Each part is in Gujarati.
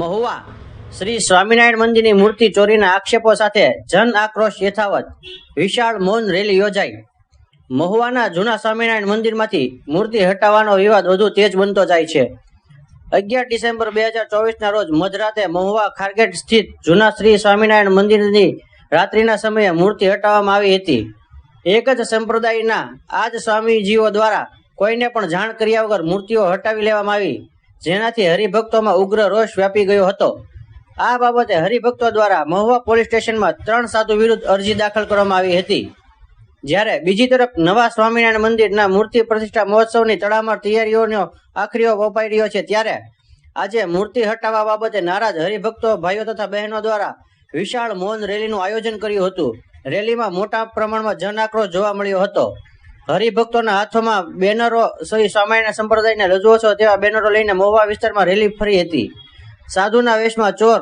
મહુવા શ્રી સ્વામિનારાયણ મંદિરની મૂર્તિ ચોરીના આક્ષેપો સાથે જન આક્રોશ યથાવત વિશાળ મૌન રેલી યોજાઈ. મહુવાના જૂના સ્વામિનારાયણ મંદિરમાંથી મૂર્તિ હટાવવાનો વિવાદ વધુ તેજ બનતો જાય છે. અગિયાર ડિસેમ્બર બે હજાર ચોવીસના રોજ મધરાતે મહુવા ખારગેટ સ્થિત જૂના શ્રી સ્વામિનારાયણ મંદિરની રાત્રિના સમયે મૂર્તિ હટાવવામાં આવી હતી. એક જ સંપ્રદાયના આ જ સ્વામીજીઓ દ્વારા કોઈને પણ જાણ કર્યા વગર મૂર્તિઓ હટાવી લેવામાં આવી. જેનાથી હરિભક્તોમાં ઉગ્ર રોષ વ્યાપી ગયો હતો. આ બાબતે હરિભક્તો દ્વારા મહુવા પોલીસ સ્ટેશનમાં ત્રણ સાધુ વિરુદ્ધ અરજી દાખલ કરવામાં આવી હતી. જ્યારે બીજી તરફ નવા સ્વામિનારાયણ મંદિરના મૂર્તિ પ્રતિષ્ઠા મહોત્સવની તડામાર તૈયારીઓનો આખરીઓ વપાઈ રહ્યો છે, ત્યારે આજે મૂર્તિ હટાવવા બાબતે નારાજ હરિભક્તો ભાઈઓ તથા બહેનો દ્વારા વિશાળ મૌન રેલીનું આયોજન કર્યું હતું. રેલીમાં મોટા પ્રમાણમાં જન આક્રોશ જોવા મળ્યો હતો. હરિભક્તોના હાથોમાં બેનરો સહી સ્વામિનારાયણ સંપ્રદાયને રજૂઓ છો તેવા બેનરો લઈને મોવા વિસ્તારમાં રેલી ફરી હતી. સાધુના વેશમાં ચોર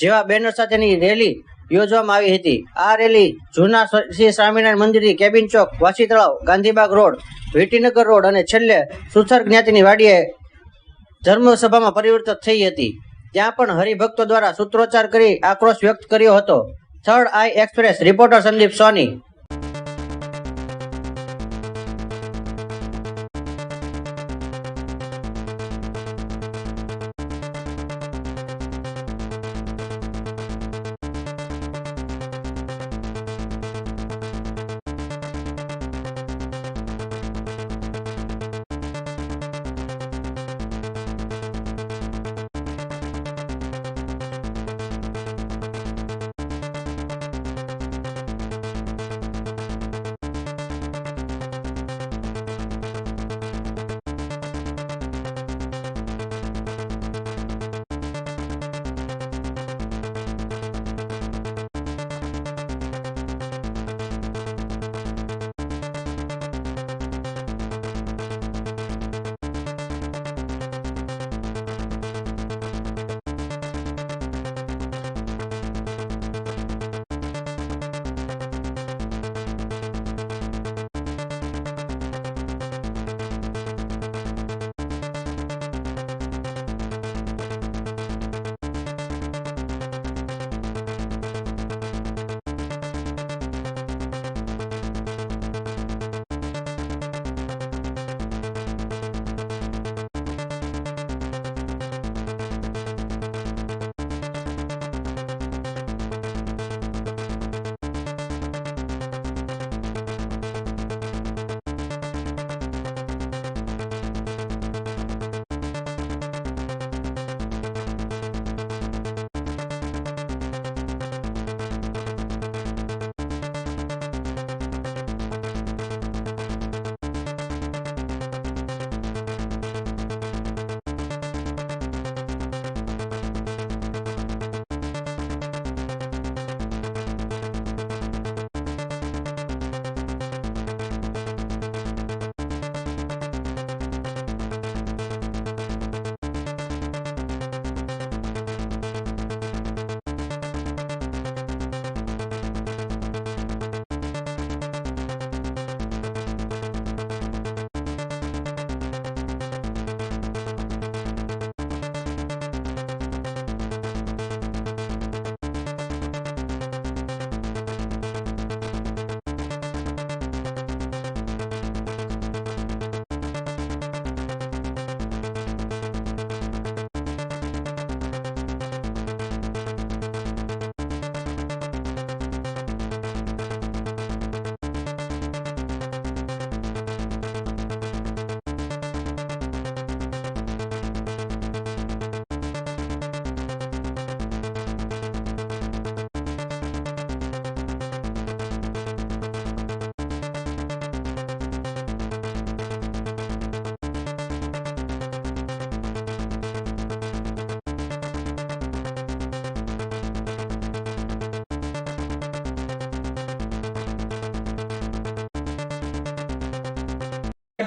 જેવા બેનર સાથેની રેલી યોજવામાં આવી હતી. આ રેલી જૂના શ્રી સ્વામિનારાયણ મંદિરથી કેબિન ચોક વાસી તળાવ ગાંધીબાગ રોડ, વીટીનગર રોડ અને છેલ્લે સુથાર જ્ઞાતિની વાડીએ ધર્મસભામાં પરિવર્તિત થઈ હતી. ત્યાં પણ હરિભક્તો દ્વારા સૂત્રોચ્ચાર કરી આક્રોશ વ્યક્ત કર્યો હતો. Third Eye Express, reporter Sandeep Soni.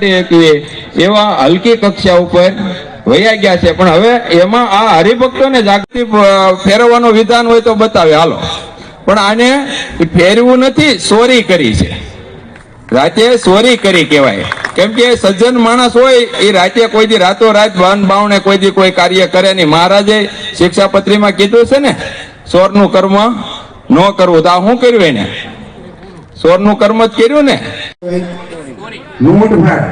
એકવીએ એવા હલકી કક્ષા ઉપર વયા ગયા છે. પણ હવે એમાં આ હરિભક્તોને જાગૃતિ અ, ફેરવવાનો વિધાન હોય તો બતાવે. હાલો. પણ આને ફેરવું નથી સોરી કરી છે. રાતે સોરી કરી કહેવાય. કેમ કે સજ્જન માણસ હોય એ રાતે કોઈ દી રાતો રાત બાન બાવણે કોઈ દી કોઈ કાર્ય કરે નહીં. મહારાજે શિક્ષાપત્રીમાં કીધું છે ને સોરનું કર્મ ન કરવું. તો આ શું કર્યું એને? સોરનું કર્મ જ કર્યું ને? લૂંટફાટ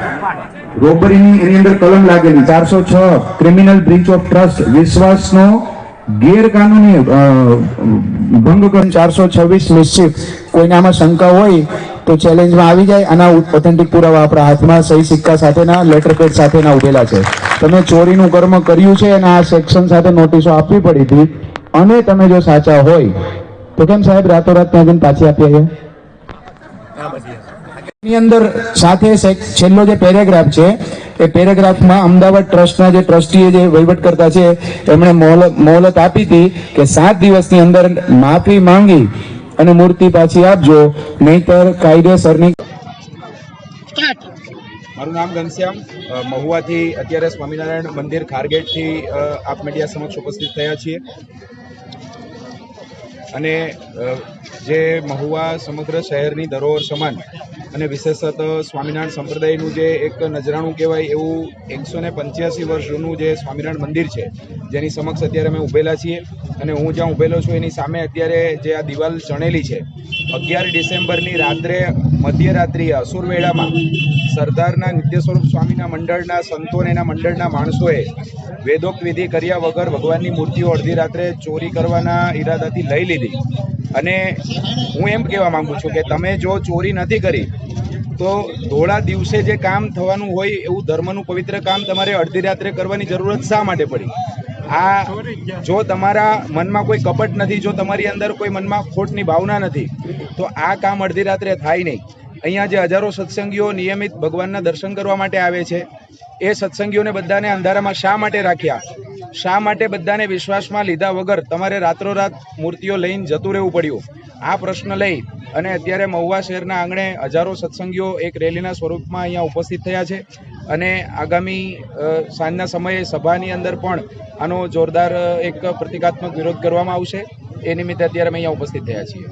રોબરીની એની અંદર કલમ લાગેલી. ચારસો છ ક્રિમિનલ બ્રીચ ઓફ ટ્રસ્ટ વિશ્વાસનો ગેરકાનૂની ભંગ કર ચારસો છવ્વીસ નિશ્ચિત. કોઈને આમાં શંકા હોય તો ચેલેન્જમાં આવી જાય આના ઓથેન્ટિક પુરાવા આપણા હાથમાં સહી સિક્કા સાથેના લેટર પેડ સાથેના ઉભેલા છે. તમે ચોરીનું કર્મ કર્યું છે અને આ સેક્શન સાથે નોટિસો આપવી પડી હતી. અને તમે જો સાચા હોય, તો કેમ સાહેબ રાતોરાત ત્યાં જઈને પાછી આપી આવ્યા? ની અંદર સાથે છેલ્લો જે પેરેગ્રાફ છે એ પેરેગ્રાફમાં અમદાવાદ ટ્રસ્ટના જે ટ્રસ્ટીએ જે વહીવટ કરતા છે એમણે મોહલત આપી હતી કે સાત દિવસની અંદર માફી માંગી અને મૂર્તિ પાછી આપજો નહીતર કાયદેસરની મારું નામ ઘનશ્યામ. મહુવાથી અત્યારે સ્વામિનારાયણ મંદિર ખારગેટથી આપ મીડિયા સમક્ષ ઉપસ્થિત થયા છીએ. અને જે મહુવા સમગ્ર શહેરની ધરોહર સમાન અને વિશેષત સ્વામિનારાયણ સંપ્રદાયનું જે એક નજરાણું કહેવાય એવું એકસો ને પંચ્યાસી વર્ષ જૂનું જે સ્વામિનારાયણ મંદિર છે, જેની સમક્ષ અત્યારે અમે ઊભેલા છીએ. અને હું જ્યાં ઊભેલો છું, એની સામે અત્યારે જે આ દિવાલ ચણેલી છે, અગિયાર ડિસેમ્બરની રાત્રે મધ્યરાત્રિએ અસુરવેળામાં સરદારના નિત્ય સ્વરૂપ સ્વામીના મંડળના સંતો અને એના મંડળના માણસોએ વેદોક્ત વિધિ કર્યા વગર ભગવાનની મૂર્તિઓ અડધી રાત્રે ચોરી કરવાના ઈરાદાથી લઈ લીધી. અને હું એમ કહેવા માગું છું કે તમે જો ચોરી નથી કરી, તો ધોળા દિવસે જે કામ થવાનું હોય એવું ધર્મનું પવિત્ર કામ તમારે અડધી રાત્રે કરવાની જરૂરત શા માટે પડી? આ જો તમારા મનમાં કોઈ કપટ નથી, જો તમારી અંદર કોઈ મનમાં ખોટની ભાવના નથી, તો આ કામ અડધી રાત્રે થાય નહીં. અહીંયા જે હજારો સત્સંગીઓ નિયમિત ભગવાનના દર્શન કરવા માટે આવે છે, એ સત્સંગીઓને બધાને અંધારામાં શા માટે રાખ્યા? શા માટે બધાને વિશ્વાસમાં લીધા વગર તમારે રાત્રોરાત મૂર્તિઓ લઈને જતું રહેવું પડ્યું? આ પ્રશ્ન લઈ અને અત્યારે મહુવા શહેરના આંગણે હજારો સત્સંગીઓ એક રેલીના સ્વરૂપમાં અહીંયા ઉપસ્થિત થયા છે અને આગામી સાંજના સમયે સભાની અંદર પણ આનો જોરદાર એક પ્રતિકાત્મક વિરોધ કરવામાં આવશે. એ નિમિત્તે અત્યારે અમે અહીંયા ઉપસ્થિત થયા છીએ.